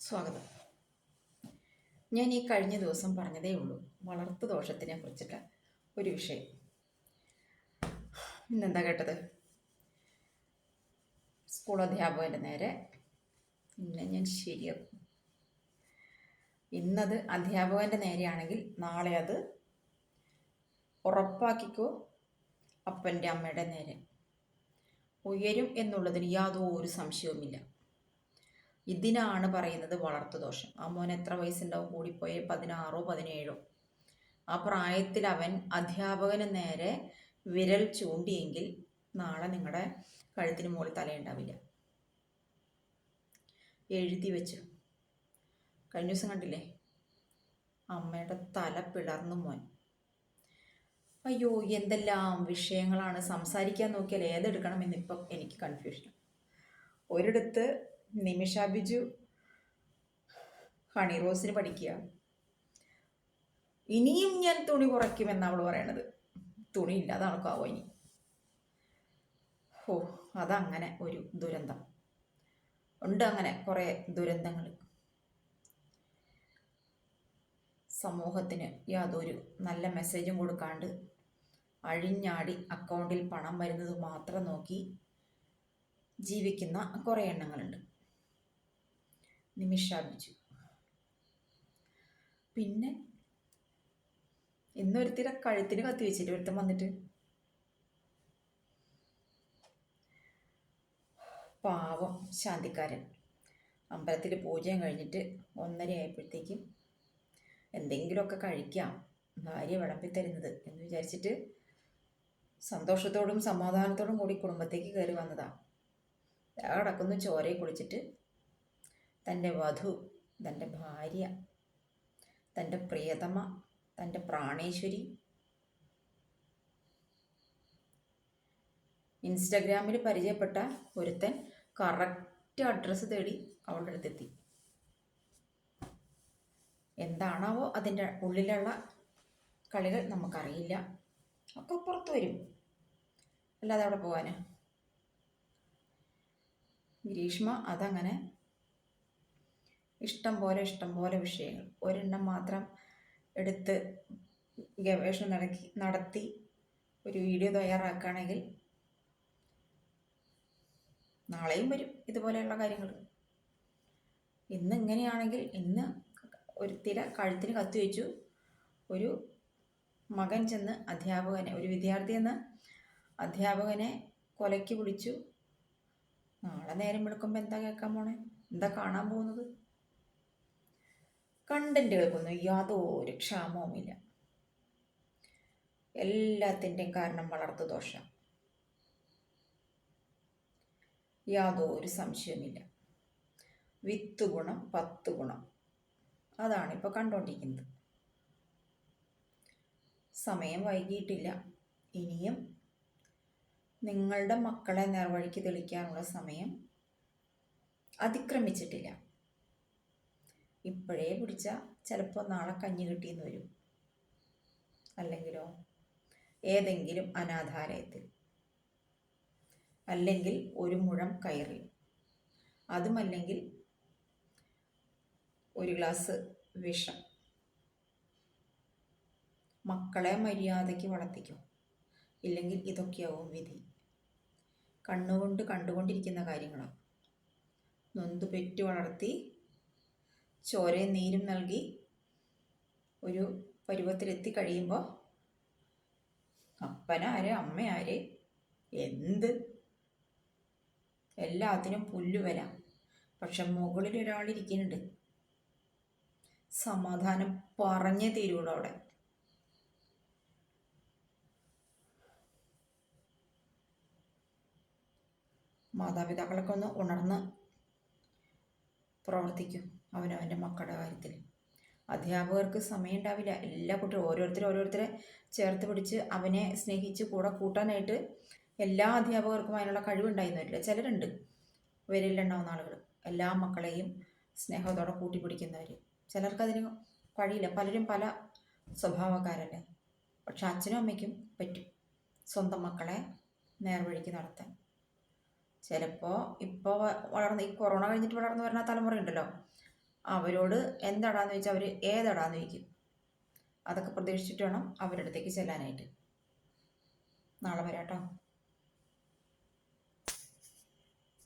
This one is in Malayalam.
സ്വാഗതം. ഞാൻ ഈ കഴിഞ്ഞ ദിവസം പറഞ്ഞതേ ഉള്ളൂ വളർത്തു ദോഷത്തിനെ കുറിച്ചിട്ട് ഒരു വിഷയം. ഇന്നെന്താ കേട്ടത്? സ്കൂൾ അധ്യാപകന്റെ നേരെ ഇന്നെ ഞാൻ ശരിയാക്കും. ഇന്നത് അധ്യാപകന്റെ നേരെയാണെങ്കിൽ നാളെ അത് ഉറപ്പാക്കിക്കോ അപ്പന്റെ അമ്മയുടെ നേരെ. ഉയരും എന്നുള്ളതിന് യാതൊരു സംശയവുമില്ല. ഇതിനാണ് പറയുന്നത് വളർത്തുദോഷം. ആ മോൻ എത്ര വയസ്സുണ്ടാവും? കൂടിപ്പോയ പതിനാറോ പതിനേഴോ. ആ പ്രായത്തിൽ അവൻ അധ്യാപകന് നേരെ വിരൽ ചൂണ്ടിയെങ്കിൽ നാളെ നിങ്ങളുടെ കഴുത്തിന് മുകളിൽ തലയുണ്ടാവില്ല. എഴുതി വെച്ചു. കഴിഞ്ഞ ദിവസം കണ്ടില്ലേ? അമ്മയുടെ തല പിളർന്നു മോൻ. അയ്യോ എന്തെല്ലാം വിഷയങ്ങളാണ്? സംസാരിക്കാൻ നോക്കിയാൽ ഏതെടുക്കണം എന്നിപ്പം എനിക്ക് കൺഫ്യൂഷൻ ഒരിടത്ത് നിമിഷ ബിജു ഹണി റോസിന് പഠിക്കുക. ഇനിയും ഞാൻ തുണി കുറയ്ക്കുമെന്നാണ് അവൾ പറയണത്. തുണി ഇല്ലാതെ ആൾക്കാവോ ഇനി? ഓ അതങ്ങനെ ഒരു ദുരന്തം. ഉണ്ട് അങ്ങനെ കുറേ ദുരന്തങ്ങൾ. സമൂഹത്തിന് യാതൊരു നല്ല മെസ്സേജും കൊടുക്കാണ്ട് അഴിഞ്ഞാടി അക്കൗണ്ടിൽ പണം വരുന്നത് മാത്രം നോക്കി ജീവിക്കുന്ന കുറേ എണ്ണങ്ങളുണ്ട്. നിമിഷ പിന്നെ? ഇന്നൊരുത്തിരെ കഴുത്തിന് കത്തി വെച്ചിട്ട് ഒരുത്തം വന്നിട്ട്. പാവം ശാന്തിക്കാരൻ. അമ്പലത്തിൽ പൂജയും കഴിഞ്ഞിട്ട് ഒന്നര ആയപ്പോഴത്തേക്കും എന്തെങ്കിലുമൊക്കെ കഴിക്കാം ഭാര്യ വിളമ്പി തരുന്നത് എന്ന് വിചാരിച്ചിട്ട് സന്തോഷത്തോടും സമാധാനത്തോടും കൂടി കുടുംബത്തേക്ക് കയറി വന്നതാണ് കിടക്കുന്നു ചോരയെ കുളിച്ചിട്ട് തന്റെ വധു തന്റെ ഭാര്യ തന്റെ പ്രിയതമ തന്റെ പ്രാണേശ്വരി. ഇൻസ്റ്റഗ്രാമിൽ പരിചയപ്പെട്ട ഒരുത്തൻ കറക്റ്റ് അഡ്രസ്സ് തേടി അവളുടെ അടുത്തെത്തി. എന്താണാവോ അതിന്റെ ഉള്ളിലുള്ള കളികൾ നമുക്കറിയില്ല. ഒക്കെ പുറത്തു വരും. അല്ലാതെ അവിടെ പോകാനാ ഗ്രീഷ്മ അതങ്ങനെ ഇഷ്ടം പോലെ ഇഷ്ടം പോലെ വിഷയങ്ങൾ. ഒരെണ്ണം മാത്രം എടുത്ത് ഗവേഷണം നടക്കി നടത്തി ഒരു വീഡിയോ തയ്യാറാക്കുകയാണെങ്കിൽ നാളെയും വരും ഇതുപോലെയുള്ള കാര്യങ്ങൾ. ഇന്ന് ഇങ്ങനെയാണെങ്കിൽ ഇന്ന് ഒരു തിര കഴുത്തിന് കത്തി വെച്ചു. ഒരു മകൻ ചെന്ന് അധ്യാപകനെ ഒരു വിദ്യാർത്ഥി എന്ന് അധ്യാപകനെ കൊലയ്ക്ക് വിളിച്ചു. നാളെ നേരം വെളുക്കുമ്പോൾ എന്താ കേൾക്കാൻ പോണേ? എന്താ കാണാൻ പോകുന്നത്? കണ്ടന്റുകൾക്കൊന്നും യാതൊരു ക്ഷാമവുമില്ല എല്ലാത്തിന്റെയും കാരണം വളർത്തു ദോഷം. യാതൊരു സംശയവുമില്ല വിത്ത് ഗുണം പത്ത് ഗുണം. അതാണ് ഇപ്പോൾ കണ്ടുകൊണ്ടിരിക്കുന്നത് സമയം വൈകിയിട്ടില്ല. ഇനിയും നിങ്ങളുടെ മക്കളെ നേർവഴിക്ക് തെളിക്കാനുള്ള സമയം അതിക്രമിച്ചിട്ടില്ല. ഇപ്പോഴേ പിടിച്ചാൽ ചിലപ്പോൾ നാളെ കഞ്ഞി കിട്ടിയെന്ന് വരും. അല്ലെങ്കിലോ? ഏതെങ്കിലും അനാഥാലയത്തിൽ. അല്ലെങ്കിൽ ഒരു മുഴം കയറി അതുമല്ലെങ്കിൽ ഒരു ഗ്ലാസ് വിഷം. മക്കളെ മര്യാദയ്ക്ക് വളർത്തിക്കും. ഇല്ലെങ്കിൽ ഇതൊക്കെയാവും വിധി. കണ്ണുകൊണ്ട് കണ്ടുകൊണ്ടിരിക്കുന്ന കാര്യങ്ങളാണ് നൊന്ത് പെറ്റു വളർത്തി ചോരയും നീരും നൽകി ഒരു പരുവത്തിലെത്തി കഴിയുമ്പോൾ അപ്പനാര് അമ്മയാര് എന്ത്? എല്ലാത്തിനും പുല്ല് വരാം പക്ഷെ മുകളിൽ ഒരാളിരിക്കുന്നുണ്ട് സമാധാനം പറഞ്ഞേ തീരൂടോ അവിടെ? മാതാപിതാക്കളൊക്കെ ഒന്ന് ഉണർന്ന് പ്രവർത്തിക്കും. അവനവന്റെ മക്കളുടെ കാര്യത്തിൽ. അധ്യാപകർക്ക് സമയം ഉണ്ടാവില്ല എല്ലാ കുട്ടികളും ഓരോരുത്തരും ഓരോരുത്തരെ ചേർത്ത് പിടിച്ച് അവനെ സ്നേഹിച്ച് കൂടെ കൂട്ടാനായിട്ട് എല്ലാ അധ്യാപകർക്കും അതിനുള്ള കഴിവുണ്ടായിരുന്നു വരില്ല. ചിലരുണ്ട്. വരില്ലെണ്ണാവുന്ന ആളുകൾ. എല്ലാ മക്കളെയും സ്നേഹത്തോടെ കൂട്ടിപ്പിടിക്കുന്നവർ ചിലർക്ക് ചിലർക്കതിന് കഴിയില്ല. പലരും പല സ്വഭാവക്കാരല്ലേ. പക്ഷെ അച്ഛനും അമ്മയ്ക്കും പറ്റും സ്വന്തം മക്കളെ നേർവഴിക്ക് നടത്താൻ. ചിലപ്പോൾ ഇപ്പോൾ വളർന്ന് ഈ കൊറോണ കഴിഞ്ഞിട്ട് വളർന്നു വരുന്ന തലമുറയുണ്ടല്ലോ. അവരോട് എന്താടാന്ന് ചോദിച്ചാൽ അവർ ഏതടാന്ന് ചോദിക്കും. അതൊക്കെ പ്രതീക്ഷിച്ചിട്ട് വേണം അവരുടെ അടുത്തേക്ക് ചെല്ലാനായിട്ട്. നാളെ വരാട്ടോ.